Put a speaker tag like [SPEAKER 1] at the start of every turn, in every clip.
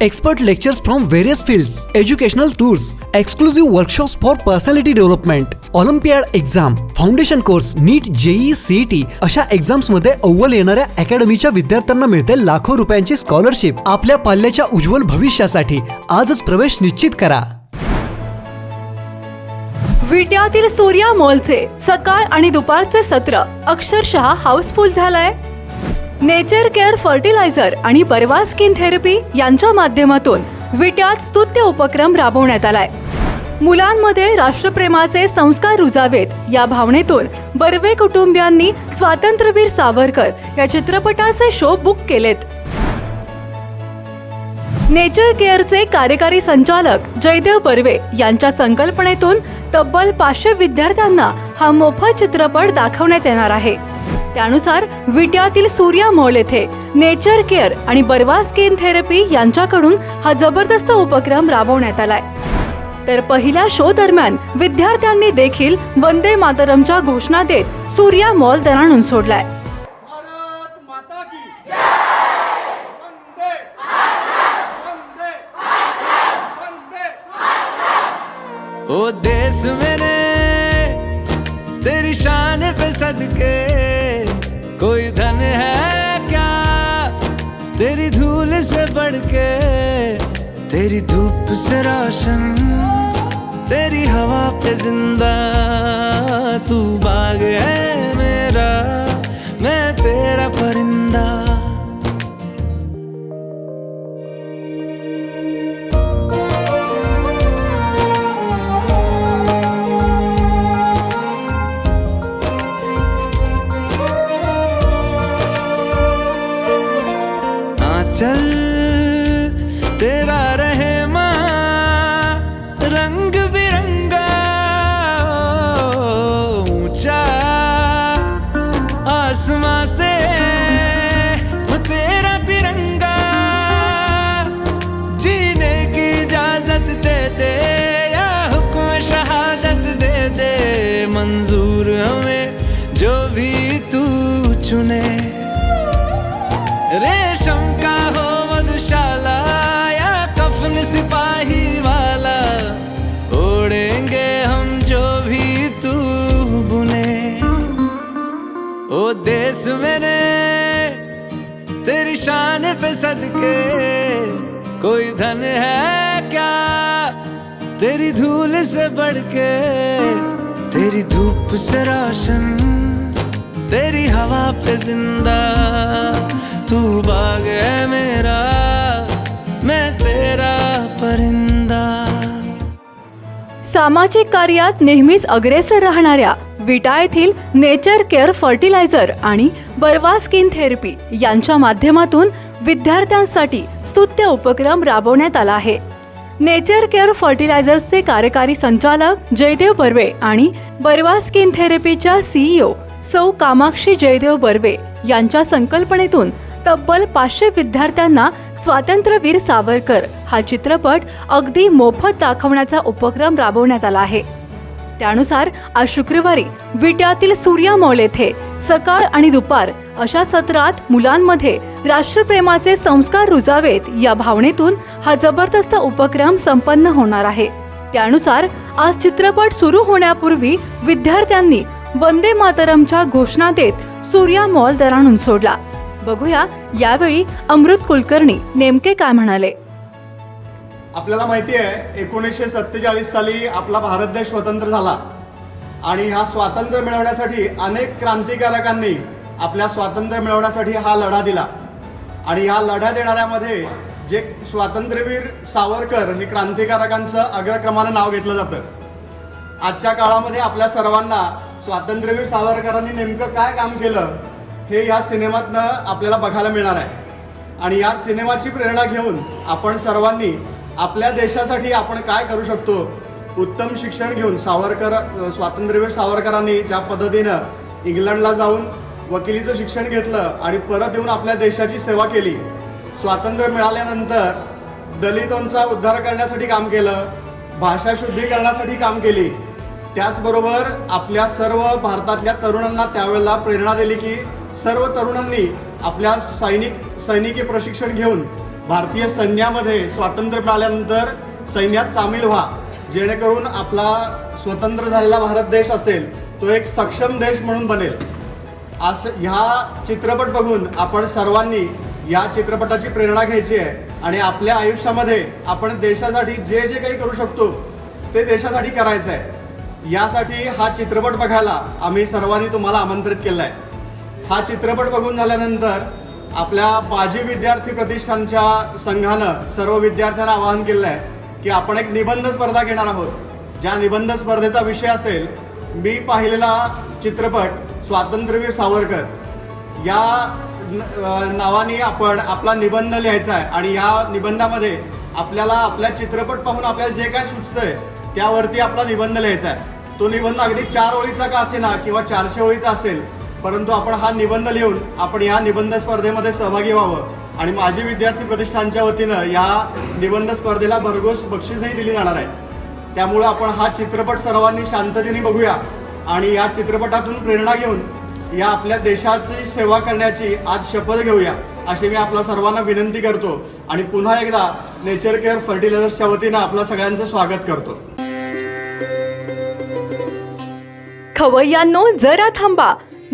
[SPEAKER 1] Expert lectures from various fields, educational tours, exclusive workshops for personality development olympiad exam foundation course NEET JEE CET अशा एक्झाम्समध्ये अव्वल येणाऱ्या अकॅडमीच्या विद्यार्थ्यांना मिळते लाखो रुपयांची स्कॉलरशिप आपल्या पाल्याच्या उज्ज्वल भविष्यासाठी आजच प्रवेश निश्चित करा.
[SPEAKER 2] विट्यातील सूर्या मॉलचे सकाळ आणि दुपारचे सत्र. अक्षरशः हाऊसफुल झालंय. नेचर केअर फर्टिलायझर आणि बर्वा स्किन थेरपी यांच्या माध्यमातून विट्यात स्तुत्य उपक्रम राबवण्यात आलाय. मुलांमध्ये राष्ट्रप्रेमाचे संस्कार रुजावेत या भावनेतून बर्वे कुटुंबियांनी स्वातंत्र्यवीर सावरकर या चित्रपटाचे शो बुक केलेत. नेचर केअरचे कार्यकारी संचालक जयदेव बर्वे यांच्या संकल्पनेतून तब्बल पाचशे विद्यार्थ्यांना हा मोफत चित्रपट दाखवण्यात येणार आहे. त्यानुसार विट्यातील सूर्या मॉल येथे. नेचर केअर आणि बर्वा स्किन थेरपी यांच्याकडून हा जबरदस्त उपक्रम राबवण्यात आलाय. तर पहिल्या शो दरम्यान विद्यार्थ्यांनी देखील वंदे मातरमच्या घोषणा देत सूर्या मॉल दणाणून सोडलाय.
[SPEAKER 3] भारत माता की वंदे वंदे वंदे।
[SPEAKER 4] ओ देश मेरे तेरी शान पे सदके। कोई धन है क्या? तेरी धूल से बढ़ के तेरी धूप से रोशन तेरी हवा पे जिंदा तू बाग है। 真 रेशम का हो मधुशाला या कफन सिपाही वाला। ओढ़ेंगे हम जो भी तू बुने। ओ देश मेरे, तेरी शान पे सदके। कोई धन है क्या तेरी धूल से बढ़ के तेरी धूप से रोशन, तेरी हवा पे ज़िंदा। तू बाग है मेरा मैं तेरा परिंदा।
[SPEAKER 2] सामाजिक कार्यात नेहमीच अग्रेसर राहणाऱ्या विटा येथील नेचर केअर फर्टिलायझर आणि बर्वा स्किन थेरपी यांच्या माध्यमातून विद्यार्थ्यांसाठी स्तुत्य उपक्रम राबवण्यात आला आहे. नेचर केअर फर्टिलायझर्सचे कार्यकारी संचालक जयदेव बर्वे आणि बर्वा स्किन थेरपीच्या सीईओ सौ कामाक्षी जयदेव बर्वे यांच्या संकल्पनेतून तब्बल पाचशे विद्यार्थ्यांना स्वातंत्र्यवीर सावरकर हा चित्रपट अगदी मोफत दाखवण्याचा उपक्रम राबवण्यात आला आहे. त्यानुसार आज शुक्रवारी विट्यातील सूर्या मॉल येथे सकाळ आणि दुपार अशा सत्रात मुलांमध्ये राष्ट्रप्रेमाचे संस्कार रुजावेत या भावनेतून हा जबरदस्त उपक्रम संपन्न होणार आहे. त्यानुसार आज चित्रपट सुरू होण्यापूर्वी विद्यार्थ्यांनी वंदे मातरमच्या घोषणा देत सूर्या मॉल दराणून सोडला. बघूया यावेळी अमृत कुलकर्णी नेमके काय म्हणाले?
[SPEAKER 3] आपल्याला माहिती आहे एकोणीसशे सत्तेचाळीस साली आपला भारत देश स्वतंत्र झाला. आणि हा स्वातंत्र्य मिळवण्यासाठी अनेक क्रांतिकारकांनी आपल्या स्वातंत्र्य मिळवण्यासाठी हा लढा दिला. आणि ह्या लढा देणाऱ्यामध्ये जे स्वातंत्र्यवीर सावरकर हे क्रांतिकारकांचं अग्रक्रमानं नाव घेतलं जातं. आजच्या काळामध्ये आपल्या सर्वांना स्वातंत्र्यवीर सावरकरांनी नेमकं काय काम केलं? हे या सिनेमातनं आपल्याला बघायला मिळणार आहे. आणि या सिनेमाची प्रेरणा घेऊन आपण सर्वांनी आपल्या देशासाठी आपण काय करू शकतो उत्तम शिक्षण घेऊन सावरकर स्वातंत्र्यवीर सावरकरांनी ज्या पद्धतीनं इंग्लंडला जाऊन वकिलीचं शिक्षण घेतलं आणि परत येऊन आपल्या देशाची सेवा केली स्वातंत्र्य मिळाल्यानंतर दलितांचा उद्धार करण्यासाठी काम केलं भाषा शुद्धीकरणासाठी काम केली त्याचबरोबर आपल्या सर्व भारतातल्या तरुणांना त्यावेळेला प्रेरणा दिली की सर्व तरुणांनी आपल्या सैनिक सैनिकी प्रशिक्षण घेऊन भारतीय सैन्यामध्ये स्वातंत्र्य मिळाल्यानंतर सैन्यात सामील व्हा. जेणेकरून आपला स्वतंत्र झालेला भारत देश असेल तो एक सक्षम देश म्हणून बनेल. असं ह्या चित्रपट बघून आपण सर्वांनी या चित्रपटाची प्रेरणा घ्यायची आहे आणि आपल्या आयुष्यामध्ये आपण देशासाठी जे जे काही करू शकतो ते देशासाठी करायचं आहे यासाठी हा चित्रपट बघायला आम्ही सर्वांनी तुम्हाला आमंत्रित केलं आहे हा चित्रपट बघून झाल्यानंतर आपल्या बाजी विद्यार्थी प्रतिष्ठानच्या संघानं सर्व विद्यार्थ्यांना आवाहन केलं आहे की आपण एक निबंध स्पर्धा घेणार आहोत. ज्या निबंध स्पर्धेचा विषय असेल मी पाहिलेला चित्रपट स्वातंत्र्यवीर सावरकर. या नावाने आपण आपला निबंध लिहायचा आहे आणि या निबंधामध्ये आपल्याला आपल्या चित्रपट पाहून आपल्याला जे काय सुचतंय त्यावरती आपला निबंध लिहायचा आहे. तो निबंध अगदी चार ओळीचा का असेना किंवा चारशे ओळीचा असेल परंतु आपण हा निबंध लिहून आपण या निबंध स्पर्धेमध्ये सहभागी व्हावं. आणि माझी विद्यार्थी प्रतिष्ठानच्या वतीनं या निबंध स्पर्धेला भरघोस बक्षीसही दिली जाणार आहे. त्यामुळं आपण हा चित्रपट सर्वांनी शांततेने बघूया आणि या चित्रपटातून प्रेरणा घेऊन या आपल्या देशाची सेवा करण्याची आज शपथ घेऊया अशी मी आपल्या सर्वांना विनंती करतो. आणि पुन्हा एकदा नेचर केअर फर्टिलायझर्सच्या वतीनं आपलं सगळ्यांचं स्वागत करतो.
[SPEAKER 2] खवय्यांनो जरा थांबा.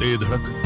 [SPEAKER 5] ते धडक